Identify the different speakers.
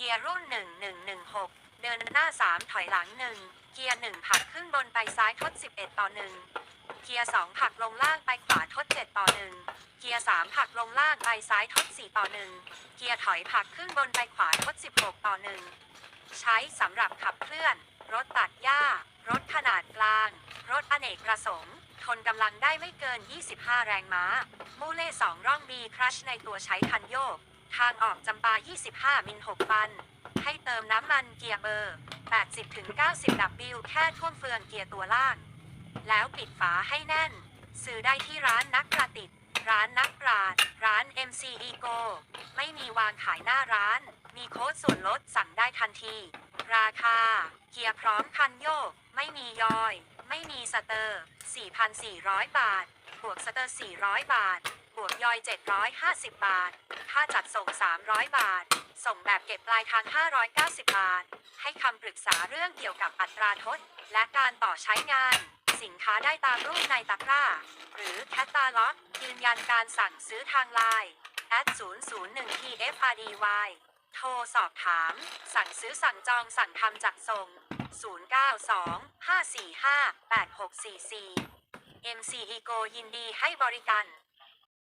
Speaker 1: เกียร์รุ่น 1116 เดินหน้า 3 ถอยหลัง 1 เกียร์ 1 ผักขึ้นบนไปซ้ายทด 11 ต่อ 1 เกียร์ 2 ผักลงล่างไปขวาทด 7 ต่อ 1 เกียร์ 3 ผักลงล่างไปซ้ายทด 4 ต่อ 1 เกียร์ถอยผักขึ้นบนไปขวาทด 16 ต่อ 1 ใช้สำหรับขับเคลื่อน รถตัดหญ้า รถขนาดกลาง รถอเนกประสงค์ทนกำลังได้ไม่เกิน 25 แรงม้า มูเล่2ร่องบีครัชในตัวใช้คันโยก ทางออกจำปา 25 มิล 6 ปัน ให้เติมน้ำมันเกียร์เบอร์ 80-90 W แค่ท่วมเฟืองเกียร์ตัวล่าง แล้วปิดฝาให้แน่น ซื้อได้ที่ร้านนักประดิษฐ์ร้านนักปราด ร้าน MC Ego ไม่มีวางขายหน้าร้าน มีโค้ดส่วนลดสั่งได้ทันที ราคา เกียร์พร้อมคันโยก ไม่มียอย ไม่มีสเตอร์ 4,400 บาท บวกสเตอร์ 400 บาท บวกยอย 750 บาท ค่าจัดส่ง 300 บาท ส่งแบบเก็บปลายทาง 590 บาท ให้คำปรึกษาเรื่องเกี่ยวกับอัตราทด และการต่อใช้งาน สินค้าได้ตามรูปในตะกร้า หรือแคตตาล็อก ยืนยันการสั่งซื้อทางไลน์ at 001 tfrdy โทรสอบถาม สั่งซื้อสั่งจองสั่งทำจัดส่ง 092 545 8644 MC Ego ยินดีให้บริการ